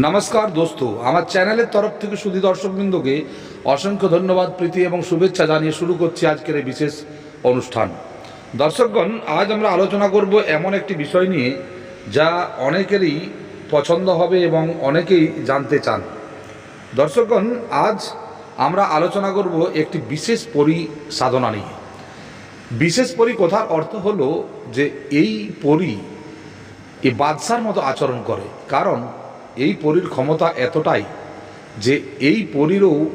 নমস্কার দোস্ত, আমার চ্যানেলের তরফ থেকে সুধী দর্শকবৃন্দকে অসংখ্য ধন্যবাদ, প্রীতি এবং শুভেচ্ছা জানিয়ে শুরু করছি আজকের এই বিশেষ অনুষ্ঠান। দর্শকগণ, আজ আমরা আলোচনা করব এমন একটি বিষয় নিয়ে যা অনেকেরই পছন্দ হবে এবং অনেকেই জানতে চান। দর্শকগণ, আজ আমরা আলোচনা করব একটি বিশেষ পরি সাধনা নিয়ে। বিশেষ পরি কথার অর্থ হলো যে এই পরি এ বাদশার মতো আচরণ করে, কারণ এই পরীর ক্ষমতা এতটাই যে এই পরীরও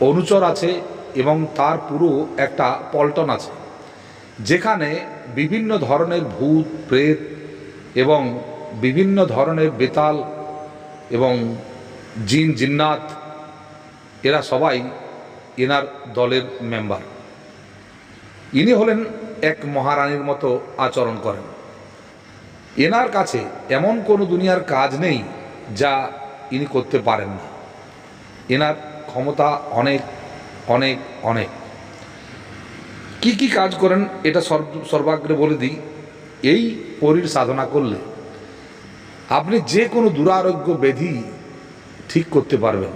অনুচর আছে এবং তার পুরো একটা পল্টন আছে। যেখানে বিভিন্ন ধরনের ভূত, প্রেত এবং বিভিন্ন ধরনের বেতাল এবং জিন, জিন্নাত, এরা সবাই এনার দলের মেম্বার। ইনি হলেন এক মহারানীর মতো আচরণ করেন। এনার কাছে এমন কোনো দুনিয়ার কাজ নেই যা ইনি করতে পারেন না। এনার ক্ষমতা অনেক অনেক অনেক। কি কি কাজ করেন এটা সর্ব- সর্বাগ্রে বলে দিই। এই পরীর সাধনা করলে আপনি যে কোনো দুরারোগ্য ব্যাধি ঠিক করতে পারবেন।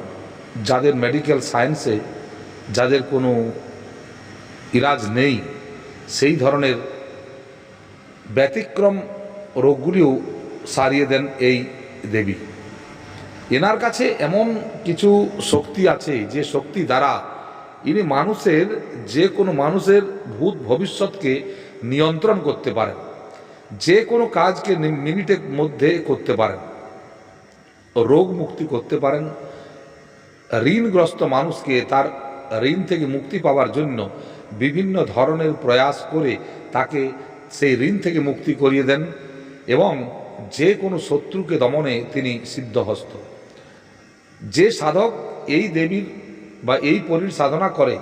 যাদের মেডিকেল সায়েন্সে যাদের কোনো ইলাজ নেই, সেই ধরনের ব্যতিক্রম রোগগুলিও সারিয়ে দেন এই দেবী। এনার কাছে এমন কিছু শক্তি আছে, যে শক্তি দ্বারা ইনি মানুষের, যে কোনো মানুষের ভূত ভবিষ্যৎকে নিয়ন্ত্রণ করতে পারেন, যে কোনো কাজকে মিনিটের মধ্যে করতে পারেন, রোগ মুক্তি করতে পারেন। ঋণগ্রস্ত মানুষকে তার ঋণ থেকে মুক্তি পাওয়ার জন্য বিভিন্ন ধরনের প্রয়াস করে তাকে সেই ঋণ থেকে মুক্তি করিয়ে দেন। এবং যে কোনো শত্রুকে দমনে তিনি সিদ্ধহস্ত। যে সাধক এই দেবীর বা এই পরীর সাধনা করে,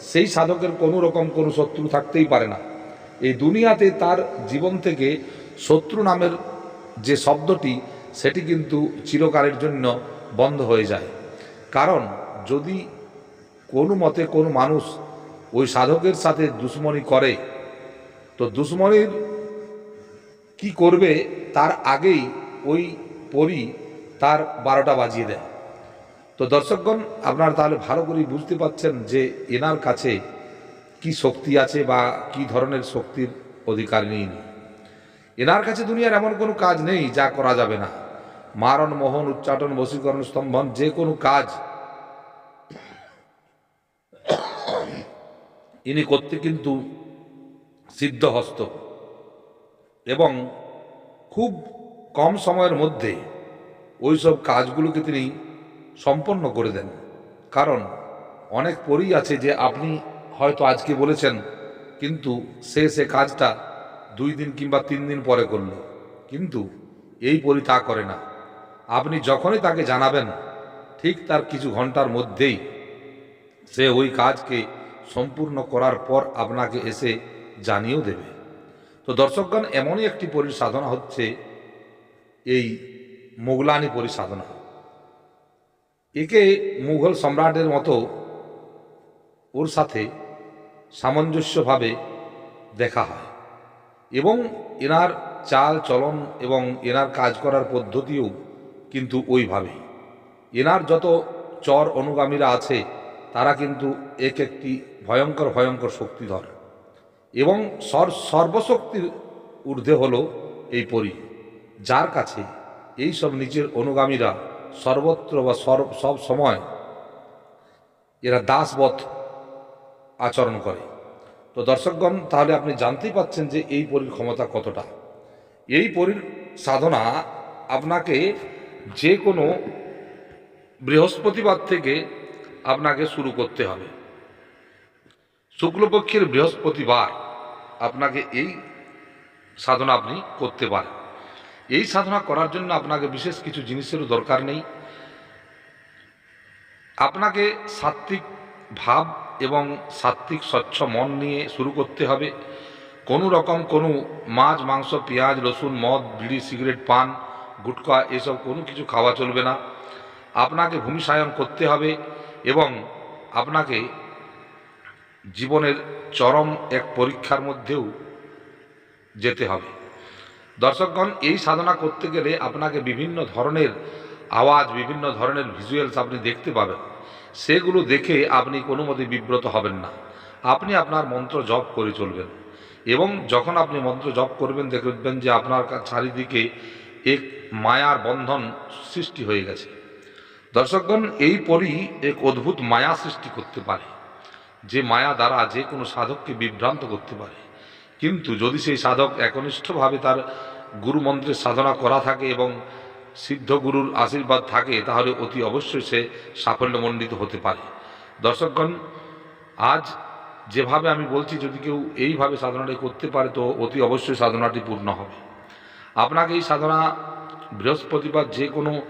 সেই সাধকের কোনো রকম কোনো শত্রু থাকতেই পারে না। এই দুনিয়াতে তার জীবন থেকে শত্রু নামের যে শব্দটি, সেটি কিন্তু চিরকালের জন্য বন্ধ হয়ে যায়। কারণ যদি কোনো মতে কোনো মানুষ ওই সাধকের সাথে দুশ্মনী করে, তো দুশ্মনীর কি করবে তার আগেই ওই পরি তার বারোটা বাজিয়ে দেয়। তো দর্শকগণ, আপনারা তাহলে ভালো করেই বুঝতে পাচ্ছেন যে এনার কাছে কি শক্তি আছে বা কি ধরনের শক্তির অধিকার নেই। এনার কাছে দুনিয়ার এমন কোনো কাজ নেই যা করা যাবে না। মারণ, মোহন, উচ্চাটন, বশীকরণ, স্তম্ভন, যে কোনো কাজ ইনি করতে কিন্তু সিদ্ধহস্ত। এবং খুব কম সময়ের মধ্যে ওই সব কাজগুলোকে তিনি সম্পন্ন করে দেন। কারণ অনেক পরই আছে যে আপনি হয়তো আজকে বলেছেন, কিন্তু সে সে কাজটা দুই দিন কিংবা তিন দিন পরে করল। কিন্তু এই পরি তা করে না। আপনি যখনই তাকে জানাবেন, ঠিক তার কিছু ঘণ্টার মধ্যেই সে ওই কাজকে সম্পূর্ণ করার পর আপনাকে এসে জানিয়েও দেবে। তো দর্শকগণ, এমনই একটি পরিসাধনা হচ্ছে, এই মোগলানি পরিসাধনা। একে মুঘল সম্রাটের মতো ওর সাথে সামঞ্জস্যভাবে দেখা হয় এবং এনার চাল চলন এবং এনার কাজ করার পদ্ধতিও কিন্তু ওইভাবেই। এনার যত চর অনুগামীরা আছে, তারা কিন্তু এক একটি ভয়ঙ্কর ভয়ঙ্কর শক্তিধর। এবং সর- সর্বশক্তির ঊর্ধ্বে হল এই পরি, যার কাছে এই সব নিজের অনুগামীরা সর্বত্র বা সব সময় এরা দাসবধ আচরণ করে। তো দর্শকগণ, তাহলে আপনি জানতেই পাচ্ছেন যে এই পরীর ক্ষমতা কতটা। এই পরীর সাধনা আপনাকে যে কোনো বৃহস্পতিবার থেকে আপনাকে শুরু করতে হবে। শুক্লপক্ষের বৃহস্পতিবার আপনাকে এই সাধনা আপনি করতে পারেন। এই সাধনা করার জন্য আপনাকে বিশেষ কিছু জিনিসেরও দরকার নেই। আপনাকে সাত্ত্বিক ভাব এবং সাত্ত্বিক স্বচ্ছ মন নিয়ে শুরু করতে হবে। কোনো রকম কোনো মাছ, মাংস, পেঁয়াজ, রসুন, মদ, বিড়ি, সিগারেট, পান, গুটকা এসব কোনো কিছু খাওয়া চলবে না। আপনাকে ভূমিসায়ন করতে হবে এবং আপনাকে জীবনের চরম এক পরীক্ষার মধ্যেও যেতে হবে। দর্শকগণ, এই সাধনা করতে গেলে আপনাকে বিভিন্ন ধরনের আওয়াজ, বিভিন্ন ধরনের ভিজুয়ালস আপনি দেখতে পাবেন। সেগুলো দেখে আপনি কোনো মতে বিব্রত হবেন না। আপনি আপনার মন্ত্র জপ করে চলবেন এবং যখন আপনি মন্ত্র জপ করবেন, দেখবেন যে আপনার চারিদিকে এক মায়ার বন্ধন সৃষ্টি হয়ে গেছে। দর্শকগণ, এই পরই এক অদ্ভুত মায়া সৃষ্টি করতে পারে। যে মায়া দ্বারা যে কোনো সাধককে বিভ্রান্ত করতে পারে। কিন্তু যদি সেই সাধক একনিষ্ঠভাবে তার গুরু মন্ত্রের সাধনা করা থাকে এবং সিদ্ধ গুরুর আশীর্বাদ থাকে, তাহলে অতি অবশ্যই সে সাফল্যমণ্ডিত হতে পারে। দর্শকগণ, আজ যেভাবে আমি বলছি, যদি কেউ এইভাবে সাধনাটি করতে পারে, তো অতি অবশ্যই সাধনাটি পূর্ণ হবে। আপনাকে এই সাধনা বৃহস্পতিবার যে কোনো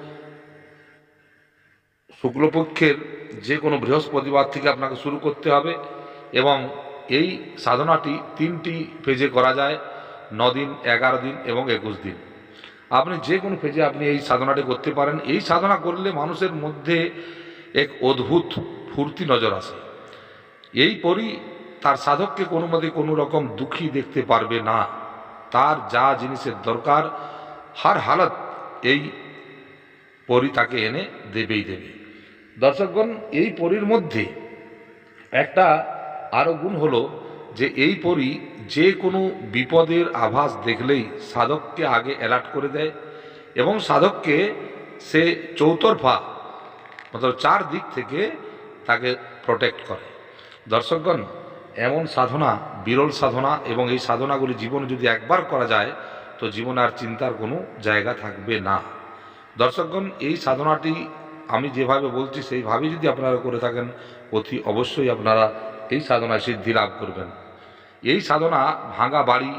শুক্লপক্ষের যে কোনো বৃহস্পতিবার থেকে আপনাকে শুরু করতে হবে এবং এই সাধনাটি তিনটি ফেজে করা যায় দিন এগারো দিন এবং একুশ দিন। আপনি যে কোনো ফেজে আপনি এই সাধনাটি করতে পারেন। এই সাধনা করলে মানুষের মধ্যে এক অদ্ভুত ফুর্তি নজর আসে। এই পরই তার সাধককে কোনো মতে কোনো রকম দুঃখী দেখতে পারবে না। তার যা জিনিসের দরকার, হার হালত এই পরি তাকে এনে দেবেই দেবে। দর্শকগণ, এই পরীর মধ্যে একটা আরও গুণ হলো যে এই পরি যে কোনো বিপদের আভাস দেখলেই সাধককে আগে অ্যালার্ট করে দেয় এবং সাধককে সে চৌতরফা মতলব চার দিক থেকে তাকে প্রোটেক্ট করে। দর্শকগণ, এমন সাধনা, বিরল সাধনা এবং এই সাধনাগুলি জীবনে যদি একবার করা যায়, তো জীবনে আর চিন্তার কোনো জায়গা থাকবে না। দর্শকগণ, এই সাধনাটি আমি যেভাবে বলছি সেইভাবে যদি আপনারা করে থাকেন, অতি অবশ্যই আপনারা এই সাধনায় সিদ্ধি লাভ করবেন। এই সাধনা ভাঙা বাড়ি,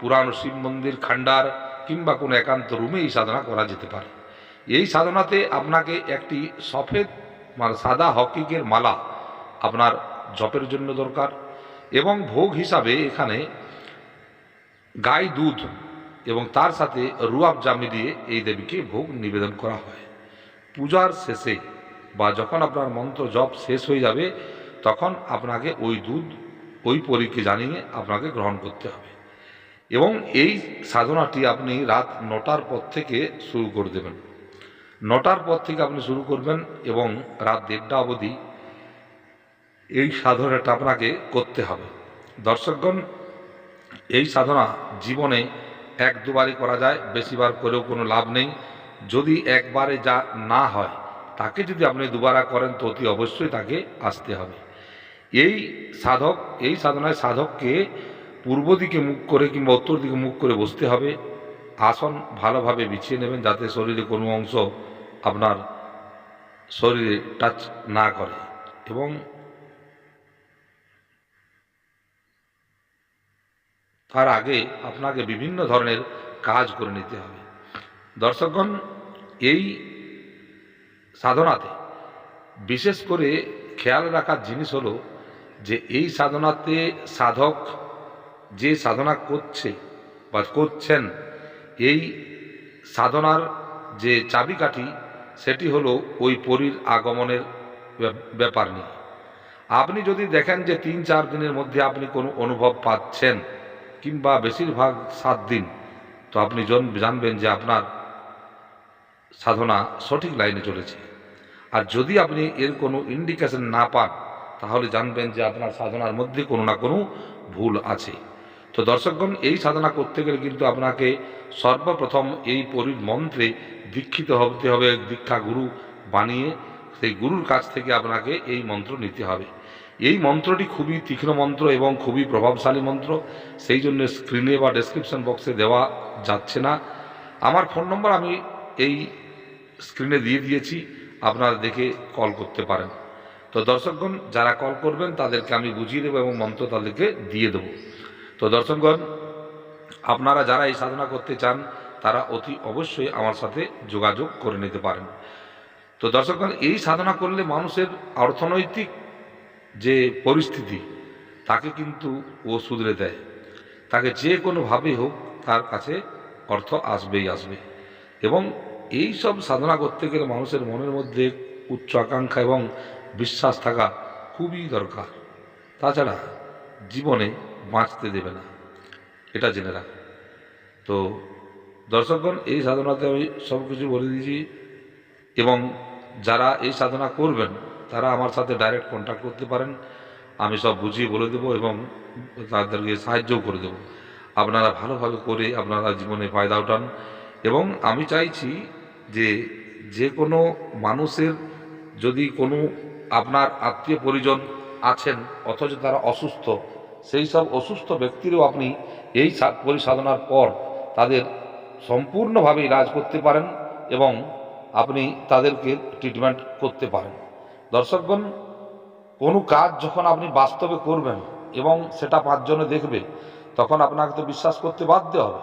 পুরানো শিব মন্দির, খান্ডার কিংবা কোনো একান্ত রুমে এই সাধনা করা যেতে পারে। এই সাধনাতে আপনাকে একটি সফেদ মানে সাদা হকিকের মালা আপনার জপের জন্য দরকার এবং ভোগ হিসাবে এখানে গাই দুধ এবং তার সাথে রুয়াব জামি দিয়ে এই দেবীকে ভোগ নিবেদন করা হয়। পূজার শেষে বা যখন আপনার মন্ত্র জপ শেষ হয়ে যাবে, তখন আপনাকে ওই দুধ, ওই পরীকে জানিয়ে আপনাকে গ্রহণ করতে হবে। এবং এই সাধনাটি আপনি রাত নটার পর থেকে শুরু করে দেবেন। নটার পর থেকে আপনি শুরু করবেন এবং রাত দেড়টা অবধি এই সাধনাটা আপনাকে করতে হবে। দর্শকগণ, এই সাধনা জীবনে এক দুবারই করা যায়, বেশিবার করেও কোনো লাভ নেই। যদি একবারে যা না হয়, তাকে যদি আপনি দুবারা করেন, তো অতি অবশ্যই তাকে আসতে হবে। এই সাধক, এই সাধনায় সাধককে পূর্ব দিকে মুখ করে কিংবা উত্তর দিকে মুখ করে বসতে হবে। আসন ভালোভাবে বিছিয়ে নেবেন যাতে শরীরে কোনো অংশ আপনার শরীরে টাচ না করে এবং তার আগে আপনাকে বিভিন্ন ধরনের কাজ করে নিতে হবে। দর্শকগণ, এই সাধনাতে বিশেষ করে খেয়াল রাখার জিনিস হলো যে এই সাধনাতে সাধক যে সাধনা করছে বা করছেন, এই সাধনার যে চাবিকাঠি সেটি হলো ওই পরীর আগমনের ব্যাপার নিয়ে। আপনি যদি দেখেন যে তিন চার দিনের মধ্যে আপনি কোনো অনুভব পাচ্ছেন, কিংবা বেশিরভাগ সাত দিন, তো আপনি জন- জানবেন যে আপনার সাধনা সঠিক লাইনে চলেছে। আর যদি আপনি এর কোনো ইন্ডিকেশন না পান, তাহলে জানবেন যে আপনার সাধনার মধ্যে কোনো না কোনো ভুল আছে। তো দর্শকগণ, এই সাধনা করতে গেলে কিন্তু আপনাকে সর্বপ্রথম এই পরির মন্ত্রে দীক্ষিত হতে হবে, দীক্ষা গুরু বানিয়ে সেই গুরুর কাছ থেকে আপনাকে এই মন্ত্র নিতে হবে। এই মন্ত্রটি খুবই তীক্ষ্ণ মন্ত্র এবং খুবই প্রভাবশালী মন্ত্র, সেই জন্য স্ক্রিনে বা ডেসক্রিপশন বক্সে দেওয়া যাচ্ছে না। আমার ফোন নম্বর আমি এই স্ক্রিনে দিয়ে দিয়েছি, আপনারা দেখে কল করতে পারেন। তো দর্শকগণ, যারা কল করবেন, তাদেরকে আমি বুঝিয়ে দেবো এবং মন্ত্র তাদেরকে দিয়ে দেবো। তো দর্শকগণ, আপনারা যারা এই সাধনা করতে চান, তারা অতি অবশ্যই আমার সাথে যোগাযোগ করে নিতে পারেন। তো দর্শকগণ, এই সাধনা করলে মানুষের অর্থনৈতিক যে পরিস্থিতি, তাকে কিন্তু ও শুধরে দেয়। তাকে যে কোনোভাবেই হোক, তার কাছে অর্থ আসবেই আসবে। এবং এই সব সাধনা করতে গেলে মানুষের মনের মধ্যে উচ্চ আকাঙ্ক্ষা এবং বিশ্বাস থাকা খুবই দরকার। তাছাড়া জীবনে বাঁচতে দেবে না, এটা জেনে রাখ। তো দর্শকগণ, এই সাধনাতে আমি সব কিছু বলে দিয়েছি এবং যারা এই সাধনা করবেন, তারা আমার সাথে ডাইরেক্ট কন্ট্যাক্ট করতে পারেন। আমি সব বুঝিয়ে বলে দেবো এবং তাদেরকে সাহায্যও করে দেবো। আপনারা ভালোভাবে করে আপনারা জীবনে ফায়দা উঠান। এবং আমি চাইছি যে যে কোনো মানুষের যদি কোনো আপনার আত্মীয় পরিজন আছেন, অথচ তারা অসুস্থ, সেই সব অসুস্থ ব্যক্তিরও আপনি এই পরিসাধনার পর তাদের সম্পূর্ণভাবে ইলাজ করতে পারেন এবং আপনি তাদেরকে ট্রিটমেন্ট করতে পারেন। দর্শকগণ, কোনো কাজ যখন আপনি বাস্তবে করবেন এবং সেটা পাঁচজনে দেখবে, তখন আপনাকে তো বিশ্বাস করতে বাধ্য হবে।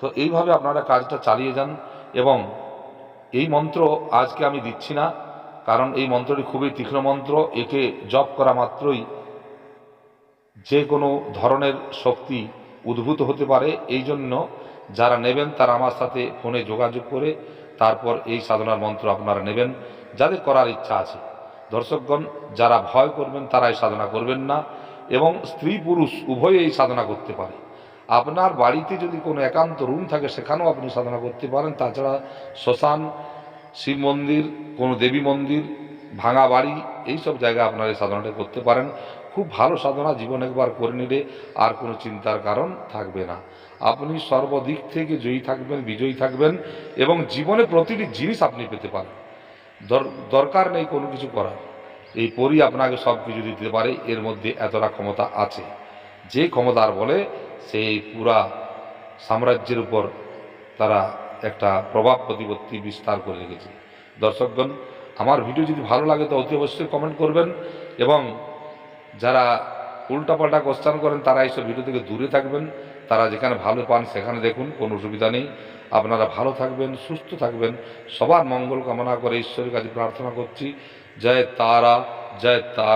তো এইভাবে আপনারা কাজটা চালিয়ে যান এবং এই মন্ত্র আজকে আমি দিচ্ছি না, কারণ এই মন্ত্রটি খুবই তীক্ষ্ণ মন্ত্র, একে জপ করা মাত্রই যে কোনো ধরনের শক্তি উদ্ভূত হতে পারে। এই জন্য যারা নেবেন তারা আমার সাথে ফোনে যোগাযোগ করে তারপর এই সাধনার মন্ত্র আপনারা নেবেন, যাদের করার ইচ্ছা আছে। দর্শকগণ, যারা ভয় করবেন তারা এই সাধনা করবেন না এবং স্ত্রী পুরুষ উভয়ে এই সাধনা করতে পারে। আপনার বাড়িতে যদি কোনো একান্ত রুম থাকে, সেখানেও আপনি সাধনা করতে পারেন। তাছাড়া শ্মশান, শিব মন্দির, কোনো দেবী মন্দির, ভাঙা বাড়ি, এই সব জায়গায় আপনারা এই সাধনাটা করতে পারেন। খুব ভালো সাধনা জীবন একবার করে নিলে আর কোনো চিন্তার কারণ থাকবে না। আপনি সর্বদিক থেকে জয়ী থাকবেন, বিজয়ী থাকবেন এবং জীবনে প্রতিটি জিনিস আপনি পেতে পারেন। দরকার নেই কোনো কিছু করার। এই পরি আপনাকে সব কিছু দিতে পারে। এর মধ্যে এতটা ক্ষমতা আছে। যে ক্ষমতার বলে সেই পুরা সাম্রাজ্যের উপর তারা একটা প্রভাব প্রতিপত্তি বিস্তার করে রেখেছে। দর্শকগণ, আমার ভিডিও যদি ভালো লাগে তো অতি অবশ্যই কমেন্ট করবেন এবং যারা উল্টাপাল্টা কোশ্চান করেন, তারা এইসব ভিডিও থেকে দূরে থাকবেন। তারা যেখানে ভালো পান সেখানে দেখুন, কোনো অসুবিধা নেই। আপনারা ভালো থাকবেন, সুস্থ থাকবেন। সবার মঙ্গল কামনা করে ঈশ্বরের কাছে প্রার্থনা করছি। জয় তারা জয় তারা।